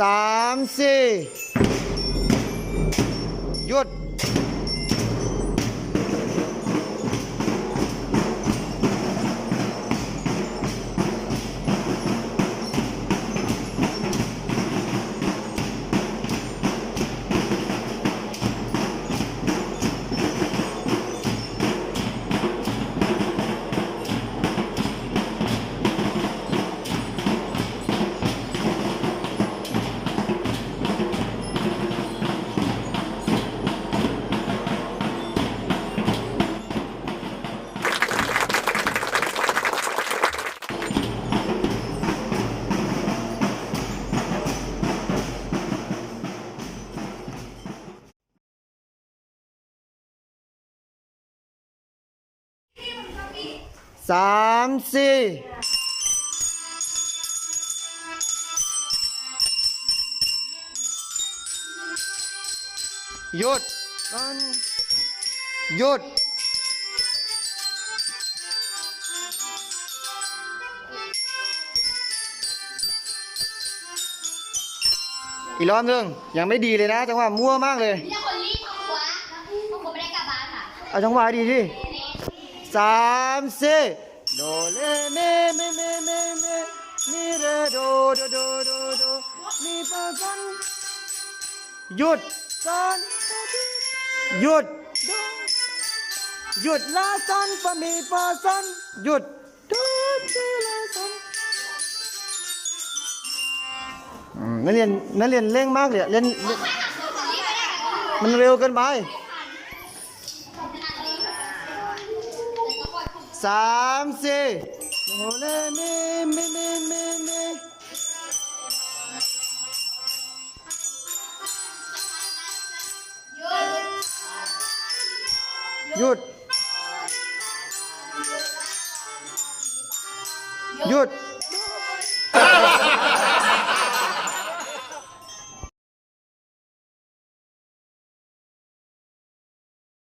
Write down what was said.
สามสี่หยุด สามสี่หยุดกันหยุดอีกรอบหนึงยังไม่ดีเลยนะจังหวะมั่วมากเลยมีแต่คนรีบของวะพวกผมไม่ได้กลับบ้านค่ะ เอาจังหวะดีที่ สามสี่โดเลเมเมเมเมเมมีเรโดโดโดโดโดมีฟาซันหยุดซันหยุดโดหยุดลาซันฟามีฟาซันหยุดโดดีลาซันอืมนักเรียนนักเรียนเร่งมากเลยอะเล่นเล่นมันเร็วเกินไป สามสี่โอเลเมเมเมเมเมหยุด หยุด